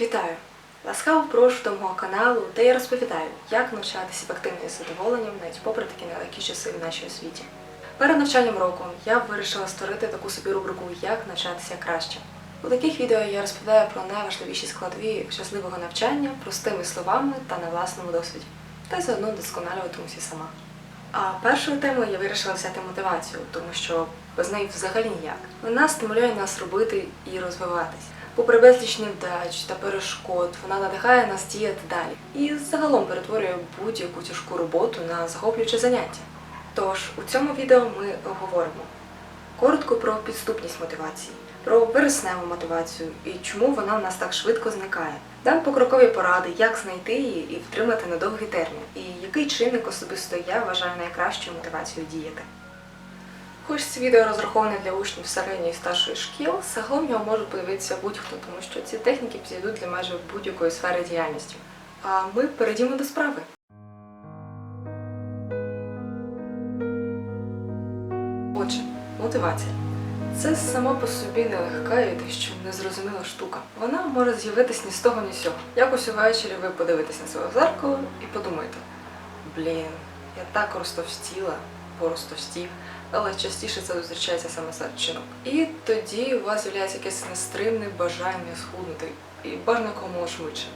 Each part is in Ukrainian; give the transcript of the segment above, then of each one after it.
Вітаю! Ласкаво прошу до мого каналу, де я розповідаю, як навчатися ефективно і задоволенням навіть попри такі нелегкі часи в нашій освіті. Перед навчальним роком я вирішила створити таку собі рубрику Як навчатися краще. У таких відео я розповідаю про найважливіші складові щасливого навчання простими словами та на власному досвіді, та заодно вдосконалюватимуся сама. А першою темою я вирішила взяти мотивацію, тому що без неї взагалі ніяк. Вона стимулює нас робити і розвиватись. Попри безліч невдач та перешкод, вона надихає нас діяти далі і загалом перетворює будь-яку тяжку роботу на захоплююче заняття. Тож у цьому відео ми обговоримо коротко про підступність мотивації, про вересневу мотивацію і чому вона в нас так швидко зникає. Дам покрокові поради, як знайти її і втримати на довгий термін, і який чинник особисто я вважаю найкращою мотивацією діяти. Хоч відео розраховане для учнів середньої і старшої шкіл, загалом його може подивитися будь-хто, тому що ці техніки підійдуть для майже будь-якої сфери діяльності. А ми перейдімо до справи. Отже, мотивація. Це само по собі нелегка і дещо незрозуміла штука. Вона може з'явитись ні з того, ні з сього. Якось увечері ви подивитесь на своє зеркало і подумаєте: блін, я так розтовстіла, поростовстів, але частіше це зустрічається саме серед жінок. І тоді у вас з'являється якесь нестримне бажання схуднути, і бажано якомога швидше,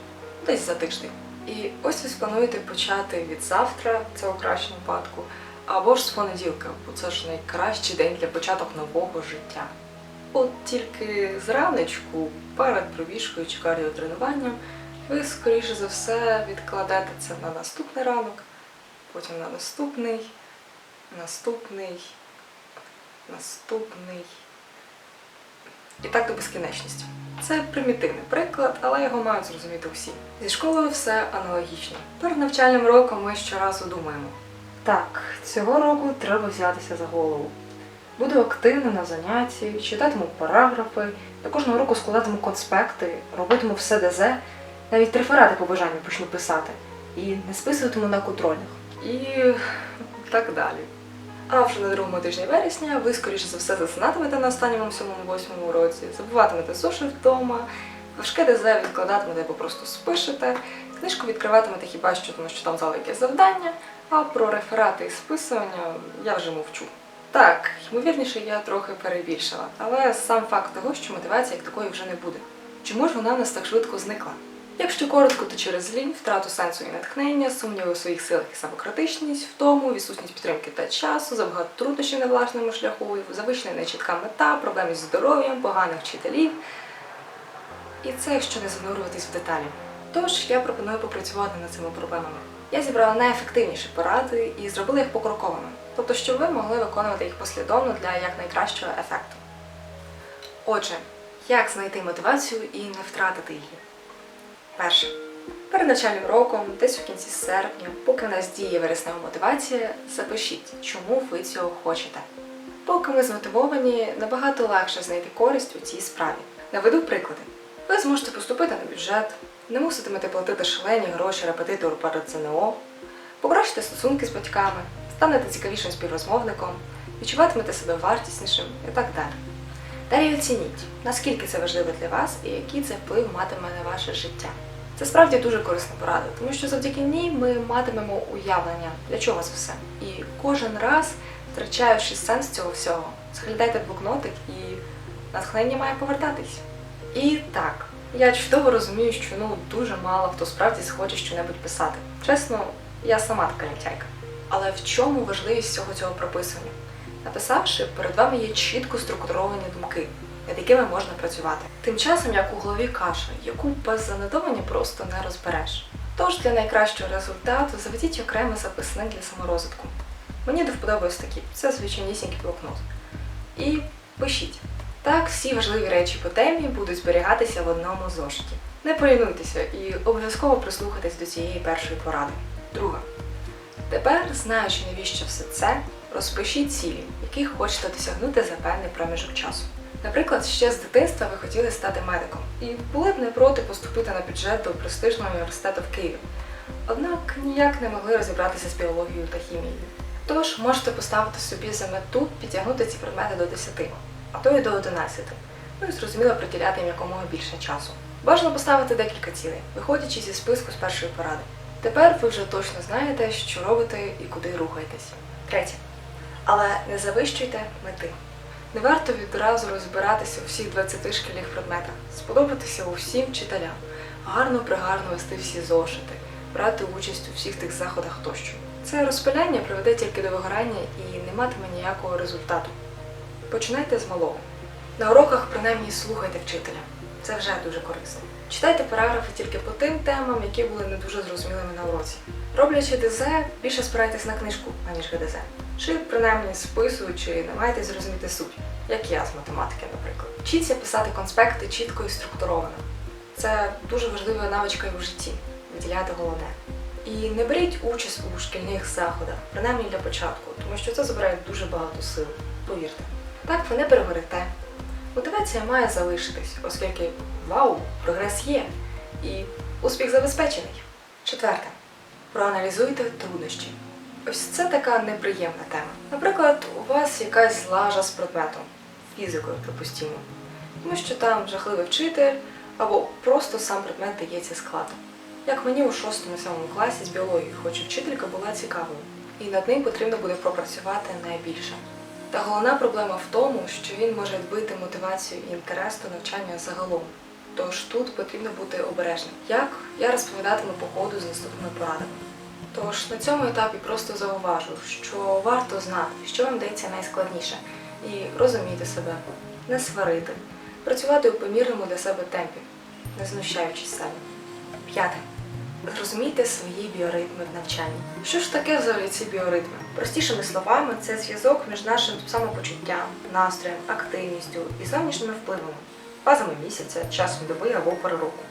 десь за тиждень. І ось ви сплануєте почати від завтра, це у кращому випадку, або ж з понеділка, бо це ж найкращий день для початок нового життя. От тільки зранечку, перед пробіжкою чи кардіотренуванням, ви, скоріше за все, відкладете це на наступний ранок, потім на наступний, наступний, наступний. І так до безкінечності. Це примітивний приклад, але його мають зрозуміти всі. Зі школою все аналогічно. Перед навчальним роком ми щоразу думаємо: так, цього року треба взятися за голову. Буду активно на занятті, читатиму параграфи, я кожного року складатиму конспекти, робитиму все ДЗ, навіть реферати по бажанню почну писати і не списуватиму на контрольних. І так далі. А вже на другому тижні вересня ви, скоріше за все, засинатимете на останньому сьомому восьмому році, забуватимете суші вдома, важке ДЗ відкладатимете або просто спишете, книжку відкриватимете хіба що, тому що там зали якесь завдання, а про реферати і списування я вже мовчу. Так, ймовірніше, я трохи перебільшила, але сам факт того, що мотивації як такої вже не буде. Чому ж вона в нас так швидко зникла? Якщо коротко, то через лінь, втрату сенсу і натхнення, сумніви у своїх силах і самокритичність, втому, відсутність підтримки та часу, забагато труднощів на власному шляху, завищена нечітка мета, проблеми зі здоров'ям, поганих вчителів. І це якщо не занурюватись в деталі. Тож я пропоную попрацювати над цими проблемами. Я зібрала найефективніші поради і зробила їх покроковими, тобто, щоб ви могли виконувати їх послідовно для якнайкращого ефекту. Отже, як знайти мотивацію і не втратити її? Перше. Перед навчальним роком, десь у кінці серпня, поки в нас діє вереснева мотивація, запишіть, чому ви цього хочете. Поки ми змотивовані, набагато легше знайти користь у цій справі. Наведу приклади. Ви зможете поступити на бюджет, не муситимете платити шалені гроші репетитору перед ЗНО, покращите стосунки з батьками, станете цікавішим співрозмовником, відчуватимете себе вартіснішим і так далі. Далі оцініть, наскільки це важливо для вас і який це вплив матиме на ваше життя. Це справді дуже корисна порада, тому що завдяки ній ми матимемо уявлення, для чого це все. І кожен раз, втрачаючи сенс цього всього, заглядайте блокнотик і натхнення має повертатись. І так, я чудово розумію, що ну дуже мало хто справді схоче щось писати. Чесно, я сама така лентяйка. Але в чому важливість всього цього прописування? Написавши, перед вами є чітко структуровані думки, над якими можна працювати. Тим часом, як у голові каша, яку без занотовання просто не розбереш. Тож для найкращого результату заведіть окремий записник для саморозвитку. Мені до вподоби такі, це звичайнісінький блокнот. І пишіть. Так, всі важливі речі по темі будуть зберігатися в одному зошиті. Не полінуйтеся і обов'язково прислухайтесь до цієї першої поради. Друга. Тепер, знаючи навіщо все це, розпишіть цілі, яких хочете досягнути за певний проміжок часу. Наприклад, ще з дитинства ви хотіли стати медиком і були б не проти поступити на бюджет до престижного університету в Києві. Однак ніяк не могли розібратися з біологією та хімією. Тож можете поставити собі за мету підтягнути ці предмети до 10, а то й до 11. Ну і зрозуміло приділяти їм якомога більше часу. Бажано поставити декілька цілей, виходячи зі списку з першої поради. Тепер ви вже точно знаєте, що робите і куди рухаєтесь. Третє. Але не завищуйте мети. Не варто відразу розбиратися у всіх 20 шкільних предметах, сподобатися усім вчителям, гарно пригарно вести всі зошити, брати участь у всіх тих заходах тощо. Це розпиляння приведе тільки до вигорання і не матиме ніякого результату. Починайте з малого. На уроках принаймні слухайте вчителя. Це вже дуже корисно. Читайте параграфи тільки по тим темам, які були не дуже зрозумілими на уроці. Роблячи ДЗ, більше спирайтесь на книжку, аніж ГДЗ. Чи принаймні списуючи, намагайтесь зрозуміти суть, як я з математики, наприклад. Вчіться писати конспекти чітко і структуровано. Це дуже важлива навичка і в житті виділяти головне. І не беріть участь у шкільних заходах, принаймні для початку, тому що це забирає дуже багато сил, повірте. Так ви не перегорите. Мотивація має залишитись, оскільки вау, прогрес є і успіх забезпечений. Четверте. Проаналізуйте труднощі. Ось це така неприємна тема. Наприклад, у вас якась злажа з предметом, фізикою, припустімо, тому що там жахливий вчитель або просто сам предмет дається складно. Як мені у 6-7 класі з біології, хоч вчителька була цікавою, і над ним потрібно буде пропрацювати найбільше. Та головна проблема в тому, що він може відбити мотивацію і інтерес до навчання загалом. Тож тут потрібно бути обережним. Як я розповідатиму по ходу з наступними порадами. Тож на цьому етапі просто зауважу, що варто знати, що вам дається найскладніше, і розуміти себе, не сварити, працювати у помірному для себе темпі, не знущаючись себе. П'яте. Зрозумійте свої біоритми в навчанні. Що ж таке взагалі ці біоритми? Простішими словами, це зв'язок між нашим самопочуттям, настроєм, активністю і зовнішніми впливами, фазами місяця, часом доби або пори року.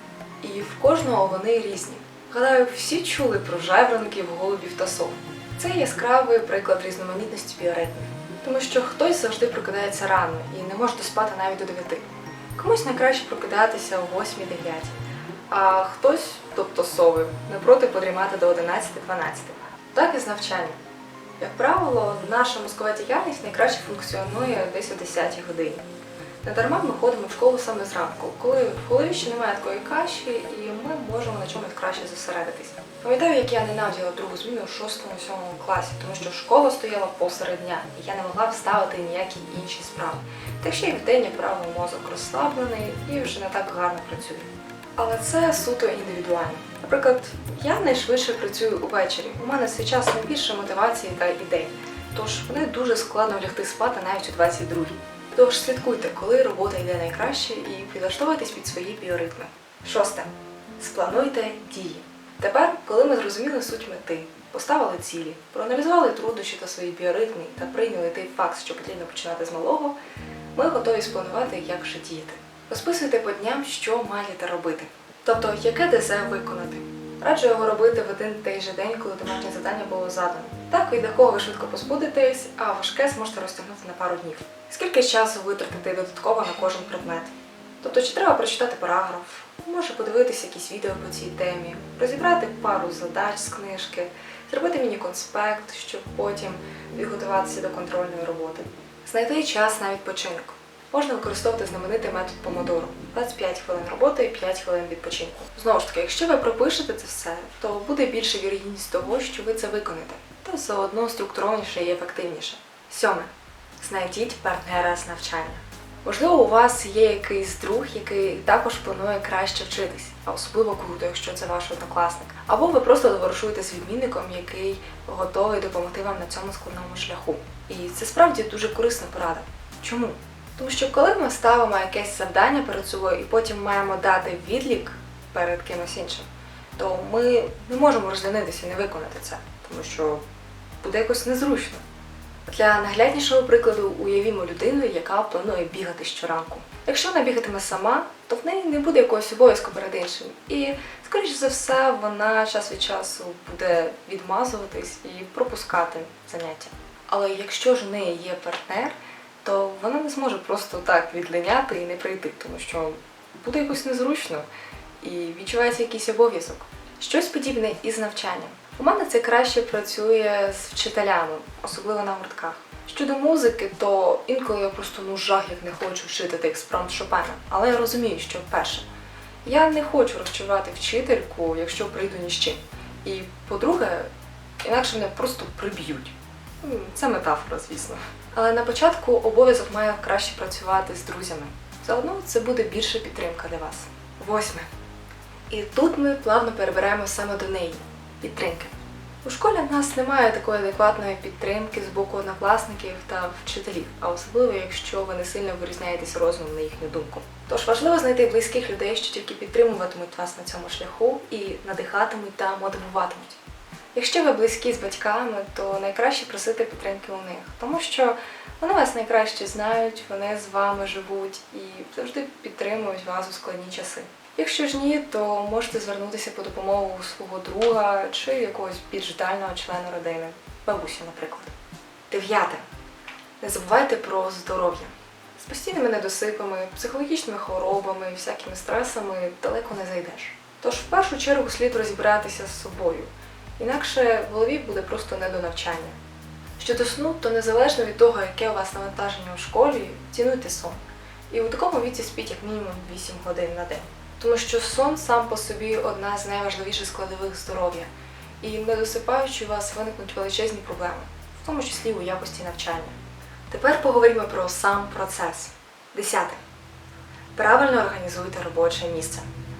І в кожного вони різні. Гадаю, всі чули про жайворонків, голубів та сов. Це яскравий приклад різноманітності біоритмів, тому що хтось завжди прокидається рано і не може доспати навіть до 9. Комусь найкраще прокидатися о 8-9, а хтось, тобто сови, не проти подрімати до 11-12. Так і з навчанням. Як правило, наша мозкова діяльність найкраще функціонує десь о 10 годині. Недарма ми ходимо в школу саме зранку, коли в голові ще немає такої каші, і ми можемо на чомусь краще зосередитись. Пам'ятаю, як я ненавиділа другу зміну у 6-7 класі, тому що школа стояла посеред дня, і я не могла вставити ніякі інші справи. Та ще й вдень, як правило, мозок розслаблений і вже не так гарно працює. Але це суто індивідуально. Наприклад, я найшвидше працюю увечері. У мене цей час найбільше мотивації та ідей. Тож мене дуже складно лягти спати навіть у 22-й. Тож слідкуйте, коли робота йде найкраще, і підлаштовуйтесь під свої біоритми. Шосте. Сплануйте дії. Тепер, коли ми зрозуміли суть мети, поставили цілі, проаналізували труднощі та свої біоритми та прийняли той факт, що потрібно починати з малого, ми готові спланувати, як же діяти. Розписуйте по дням, що маєте робити. Тобто, яке ДЗ виконати. Раджу його робити в один той же день, коли домашнє завдання було задано. Так від якого ви швидко позбудетесь, а важке зможете розтягнути на пару днів. Скільки часу витратити додатково на кожен предмет? Тобто, чи треба прочитати параграф, може подивитися якісь відео по цій темі, розібрати пару задач з книжки, зробити міні-конспект, щоб потім підготуватися до контрольної роботи, знайти час на відпочинок. Можна використовувати знаменитий метод помодору 25 хвилин роботи і 5 хвилин відпочинку. Знову ж таки, якщо ви пропишете це все, то буде більша вірогідність того, що ви це виконаєте, та заодно структурованіше і ефективніше. Сьоме. Знайдіть партнера з навчання. Можливо, у вас є якийсь друг, який також планує краще вчитись, а особливо круто, якщо це ваш однокласник. Або ви просто товаришуєте з відмінником, який готовий допомогти вам на цьому складному шляху. І це справді дуже корисна порада. Чому? Тому що коли ми ставимо якесь завдання перед собою і потім маємо дати відлік перед кимось іншим, то ми не можемо розлінитися і не виконати це, тому що буде якось незручно. Для нагляднішого прикладу уявімо людину, яка планує бігати щоранку. Якщо вона бігатиме сама, то в неї не буде якогось обов'язку перед іншим. І, скоріш за все, вона час від часу буде відмазуватись і пропускати заняття. Але якщо ж у неї є партнер, то вона не зможе просто так відлиняти і не прийти, тому що буде якось незручно і відчувається якийсь обов'язок. Щось подібне і з навчанням. У мене це краще працює з вчителями, особливо на гуртках. Щодо музики, то інколи я просто ну жах як не хочу вчити текст Шопена, але я розумію, що перше, Я не хочу розчарувати вчительку, якщо прийду ні з чим. І по-друге, інакше мене просто приб'ють. Це метафора, звісно. Але на початку обов'язок має краще працювати з друзями. Заодно це буде більша підтримка для вас. Восьме. І тут ми плавно перебираємо саме до неї підтримки. У школі в нас немає такої адекватної підтримки з боку однокласників та вчителів, а особливо якщо ви не сильно вирізняєтесь розумом на їхню думку. Тож важливо знайти близьких людей, що тільки підтримуватимуть вас на цьому шляху і надихатимуть та мотивуватимуть. Якщо ви близькі з батьками, то найкраще просити підтримки у них, тому що вони вас найкраще знають, вони з вами живуть і завжди підтримують вас у складні часи. Якщо ж ні, то можете звернутися по допомогу свого друга чи якогось більш дальнього члена родини, бабусі, наприклад. Дев'яте. Не забувайте про здоров'я. З постійними недосипами, психологічними хворобами і всякими стресами далеко не зайдеш. Тож в першу чергу слід розібратися з собою, інакше в голові буде просто не до навчання. Щодо сну, то незалежно від того, яке у вас навантаження у школі, цінуйте сон. І у такому віці спіть як мінімум 8 годин на день. Тому що сон сам по собі одна з найважливіших складових здоров'я. І не досипаючи у вас виникнуть величезні проблеми, в тому числі у якості навчання. Тепер поговоримо про сам процес. Десяте. Правильно організуйте робоче місце.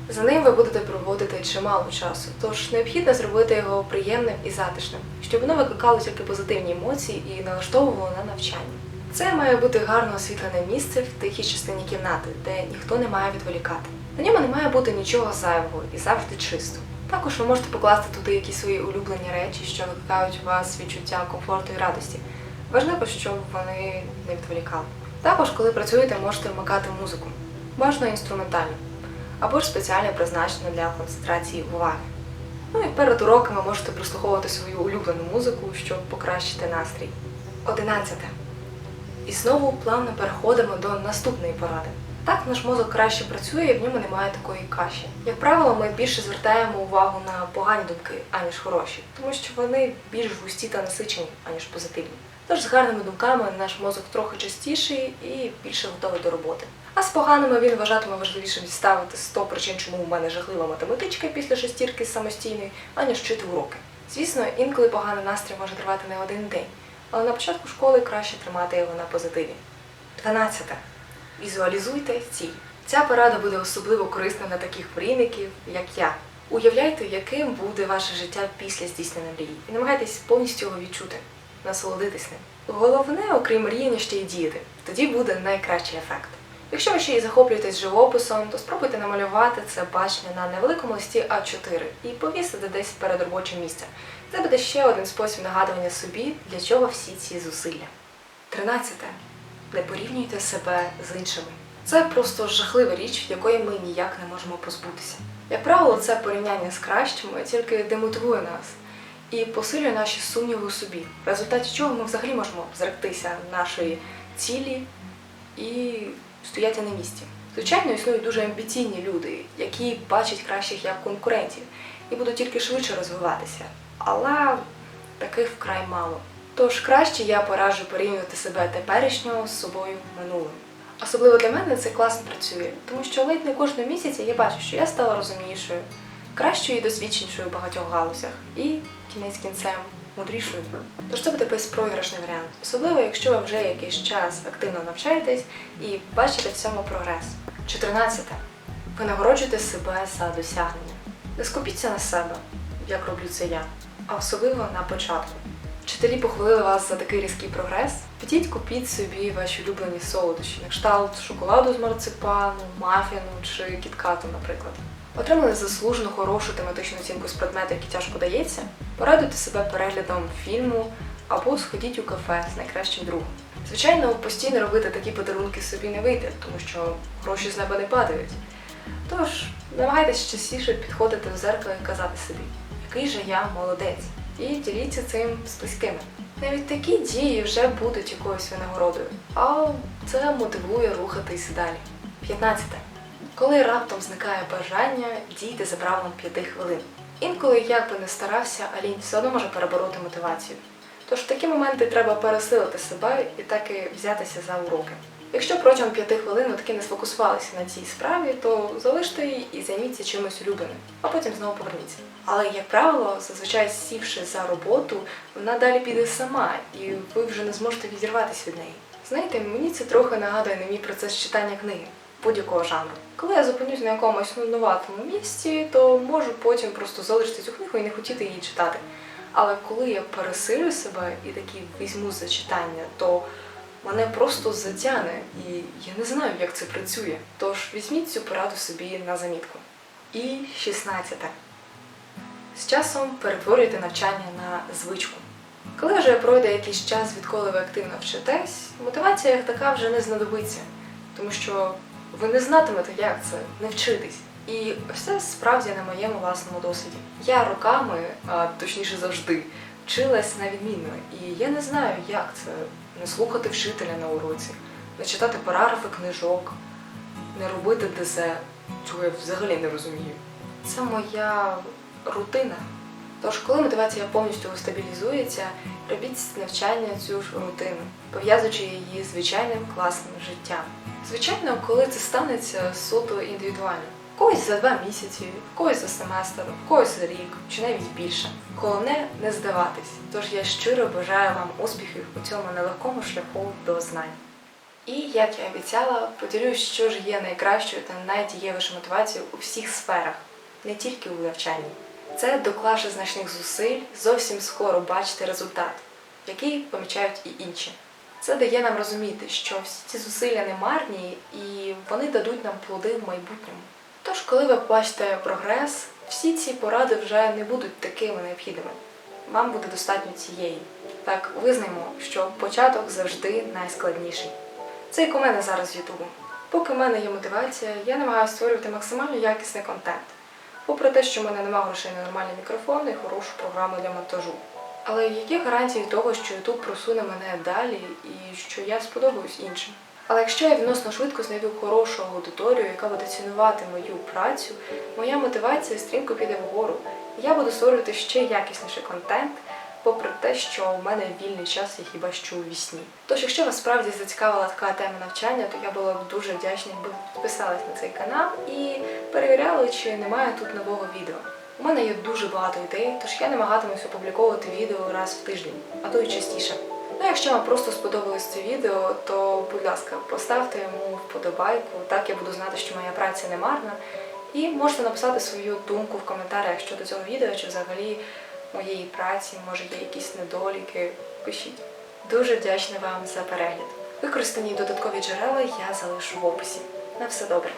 За ним ви будете проводити чимало часу, тож необхідно зробити його приємним і затишним, щоб воно викликало тільки позитивні емоції і налаштовувало на навчання. Це має бути гарно освітлене місце в тихій частині кімнати, де ніхто не має відволікати. На ньому не має бути нічого зайвого і завжди чисто. Також ви можете покласти туди якісь свої улюблені речі, що викликають у вас відчуття комфорту і радості. Важливо, щоб вони не відволікали. Також, коли працюєте, можете вмикати музику, бажано інструментальну, або ж спеціально призначену для концентрації уваги. Ну і перед уроками можете прослуховувати свою улюблену музику, щоб покращити настрій. Одинадцяте. І знову плавно переходимо до наступної поради. Так наш мозок краще працює і в ньому немає такої каші. Як правило, ми більше звертаємо увагу на погані думки, аніж хороші, тому що вони більш густі та насичені, аніж позитивні. Тож з гарними думками наш мозок трохи частіший і більше готовий до роботи. А з поганими він вважатиме важливішим діставити 100 причин, чому у мене жахлива математичка після шестірки самостійної, аніж вчити уроки. Звісно, інколи поганий настрій може тривати не один день, але на початку школи краще тримати його на позитиві. 12. Візуалізуйте ціль. Ця порада буде особливо корисна для таких мрійників, як я. Уявляйте, яким буде ваше життя після здійснення мрії, і намагайтесь повністю його відчути, насолодитись ним. Головне, окрім мріяння, ще й діяти. Тоді буде найкращий ефект. Якщо ви ще й захоплюєтесь живописом, то спробуйте намалювати це бачення на невеликому листі А4 і повісити десь перед робочим місцем. Це буде ще один спосіб нагадування собі, для чого всі ці зусилля. 13. Не порівнюйте себе з іншими. Це просто жахлива річ, якої ми ніяк не можемо позбутися. Як правило, це порівняння з кращими тільки демотивує нас і посилює наші сумніви у собі, в результаті чого ми взагалі можемо зректися нашої цілі і стояти на місці. Звичайно, існують дуже амбіційні люди, які бачать кращих як конкурентів і будуть тільки швидше розвиватися. Але таких вкрай мало. Тож краще я пораджу порівнювати себе теперішнього з собою минулим. Особливо для мене це класно працює, тому що ледь не кожного місяця я бачу, що я стала розумнішою, кращою і досвідченішою в багатьох галузях, і кінець кінцем мудрішою. Тож це буде безпроіграшний варіант, особливо якщо ви вже якийсь час активно навчаєтесь і бачите в цьому прогрес. 14. Ви нагороджуєте себе за досягнення. Не скупіться на себе, як роблю це я, а особливо на початку. Вчителі похвалили вас за такий різкий прогрес. Підіть, купіть собі ваші улюблені солодощі, на кшталт шоколаду з марципану, мафіну чи кіткату, наприклад. Отримали заслужену хорошу тематичну оцінку з предмету, який тяжко дається. Порадуйте себе переглядом фільму або сходіть у кафе з найкращим другом. Звичайно, постійно робити такі подарунки собі не вийде, тому що гроші з неба не падають. Тож намагайтесь частіше підходити в зеркало і казати собі, який же я молодець, і діліться цим з близькими. Навіть такі дії вже будуть якоюсь винагородою, а це мотивує рухатись далі. 15. Коли раптом зникає бажання, дійте за правилом 5 хвилин. Інколи, як би не старався, а лінь все одно може перебороти мотивацію. Тож в такі моменти треба пересилити себе і так і взятися за уроки. Якщо протягом п'яти хвилин ви таки не сфокусувалися на цій справі, то залиште її і займіться чимось улюбленим, а потім знову поверніться. Але, як правило, зазвичай сівши за роботу, вона далі піде сама, і ви вже не зможете відірватися від неї. Знаєте, мені це трохи нагадує на мій процес читання книги будь-якого жанру. Коли я зупинюсь на якомусь нудноватому місці, то можу потім просто залишити цю книгу і не хотіти її читати. Але коли я пересилю себе і таки візьму за читання, то мене просто затягне, і я не знаю, як це працює. Тож візьміть цю пораду собі на замітку. І 16. З часом перетворюйте навчання на звичку. Коли вже пройде якийсь час, відколи ви активно вчитесь, мотивація така вже не знадобиться, тому що ви не знатимете, як це не вчитись. І ось це справді на моєму власному досвіді. Я роками, а точніше завжди, вчилась на відмінно, і я не знаю, як це не слухати вчителя на уроці, не читати параграфи книжок, не робити ДЗ. Цього я взагалі не розумію. Це моя рутина. Тож, коли мотивація повністю стабілізується, робіть навчання цю ж рутину, пов'язуючи її з звичайним класним життям. Звичайно, коли це станеться суто індивідуально. Когось за два місяці, когось за семестр, когось за рік, чи навіть більше. Головне не здаватись. Тож я щиро бажаю вам успіхів у цьому нелегкому шляху до знань. І як я обіцяла, поділюсь, що ж є найкращою та найдієвішою мотивацією у всіх сферах, не тільки у навчанні. Це доклавши значних зусиль, зовсім скоро бачити результат, який помічають і інші. Це дає нам розуміти, що всі ці зусилля не марні і вони дадуть нам плоди в майбутньому. Тож, коли ви побачите прогрес, всі ці поради вже не будуть такими необхідними. Вам буде достатньо цієї. Так визнаймо, що початок завжди найскладніший. Це як у мене зараз з Ютубом. Поки в мене є мотивація, я намагаюся створювати максимально якісний контент. Попри те, що в мене немає грошей на нормальний мікрофон і хорошу програму для монтажу. Але які гарантії того, що YouTube просуне мене далі і що я сподобаюсь іншим? Але якщо я відносно швидко знайду хорошу аудиторію, яка буде цінувати мою працю, моя мотивація стрімко піде вгору, я буду створювати ще якісніший контент, попри те, що в мене вільний час я хіба що у вісні. Тож, якщо вас справді зацікавила така тема навчання, то я була б дуже вдячна, якби ви підписались на цей канал і перевіряли, чи немає тут нового відео. У мене є дуже багато ідей, тож я намагатимусь опубліковувати відео раз в тиждень, а то й частіше. Ну, якщо вам просто сподобалось це відео, то, будь ласка, поставте йому вподобайку, так я буду знати, що моя праця не марна. І можете написати свою думку в коментарях щодо цього відео, чи взагалі моєї праці, може є якісь недоліки. Пишіть. Дуже вдячна вам за перегляд. Використані додаткові джерела я залишу в описі. На все добре.